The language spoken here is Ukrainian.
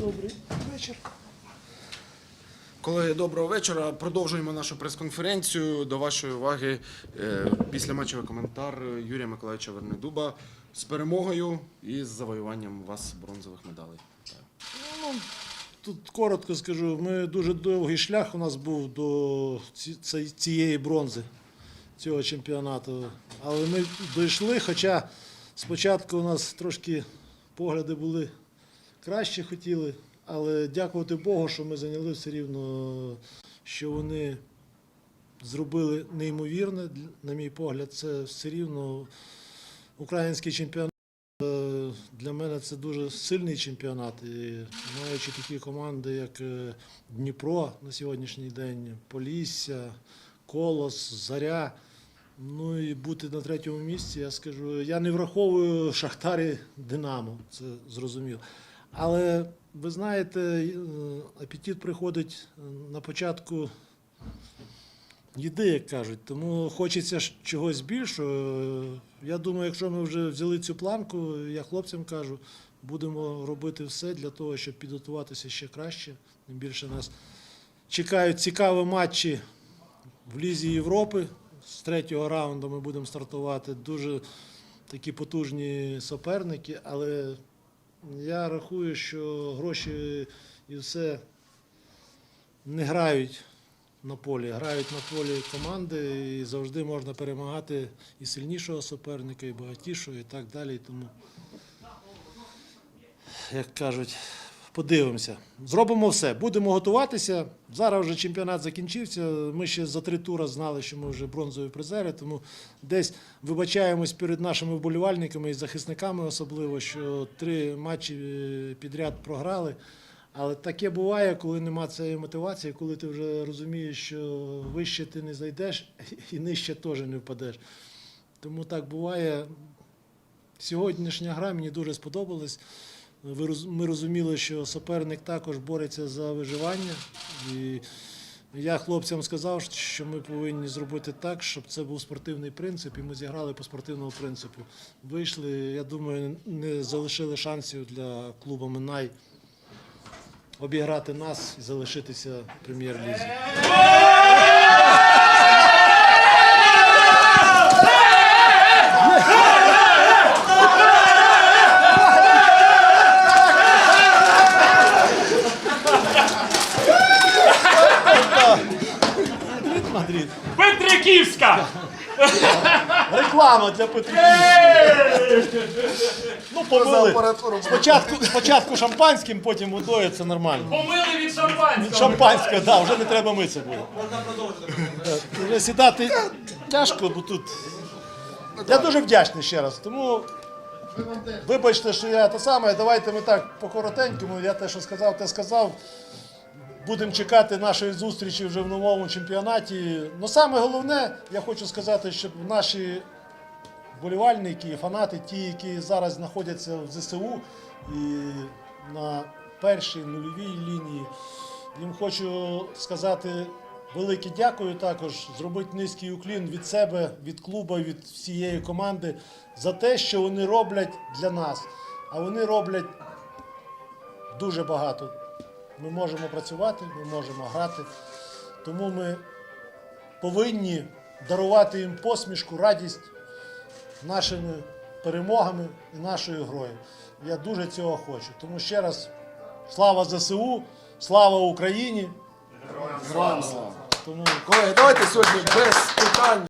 Добрий вечір. Колеги, доброго вечора. Продовжуємо нашу прес-конференцію. До вашої уваги е, післяматчевий коментар Юрія Миколаївича Вернедуба з перемогою і з завоюванням вас бронзових медалей. Ну, тут коротко скажу, ми дуже довгий шлях у нас був до ці- ці- цієї бронзи, цього чемпіонату. Але ми дійшли, хоча спочатку у нас трошки погляди були краще хотіли, але дякувати Богу, що ми зайняли все рівно, що вони зробили неймовірне, на мій погляд, це все рівно український чемпіонат. Е, Для мене це дуже сильний чемпіонат. І маючи такі команди, як е, Дніпро на сьогоднішній день, Полісся, Колос, Заря. Ну і бути на третьому місці, я скажу, я не враховую Шахтарі Динамо, це зрозуміло. Але ви знаєте, е, апетит приходить е, на початку їди, як кажуть. Тому хочеться чогось більшого. Я думаю, якщо ми вже взяли цю планку, я хлопцям кажу, будемо робити все для того, щоб підготуватися ще краще. Тим більше нас чекають цікаві матчі в Лізі Європи. З третього раунду ми будемо стартувати. Дуже такі потужні суперники, але я рахую, що гроші і все не грають на полі. Грають на полі команди і завжди можна перемагати і сильнішого суперника, і багатішого, і так далі. Тому, як кажуть, подивимося. Зробимо все. Будемо готуватися. Зараз вже чемпіонат закінчився. Ми ще за три тури знали, що ми вже бронзові призери, тому десь вибачаємось перед нашими вболівальниками і захисниками, особливо, що три матчі е, підряд програли. Але таке буває, коли нема цієї мотивації, коли ти вже розумієш, що вище ти не зайдеш і нижче теж не впадеш. Тому так буває. Сьогоднішня гра мені дуже сподобалась. Ми розуміли, що суперник також бореться за виживання. І я хлопцям сказав, що ми повинні зробити так, щоб це був спортивний принцип, і ми зіграли по спортивному принципу. Вийшли, я думаю, не залишили шансів для клубу Минай обіграти нас і залишитися в прем'єр-лізі. Мадрид. Петриківська! Реклама для Петриківського. Ну, помили. Спочатку, спочатку шампанським, потім водою, це нормально. Помили від шампанського. Шампанське, так, да, вже не треба митися буде. Е, Вже сідати тяжко, бо тут. Я дуже вдячний ще раз. Тому вибачте, що я те саме. Давайте ми так по коротенькому. Я те, що сказав, те сказав. Будемо чекати нашої зустрічі вже в новому чемпіонаті. Ну саме головне, я хочу сказати, щоб наші вболівальники, фанати, ті, які зараз знаходяться в ЗСУ і на першій нульовій лінії, їм хочу сказати велике дякую також, зробити низький уклін від себе, від клубу, від всієї команди за те, що вони роблять для нас. А вони роблять дуже багато. Ми можемо працювати, ми можемо грати. Тому ми повинні дарувати їм посмішку, радість нашими перемогами і нашою грою. Я дуже цього хочу. Тому ще раз слава ЗСУ, слава Україні. Героям слава! Тому Колеги, давайте сьогодні без питань.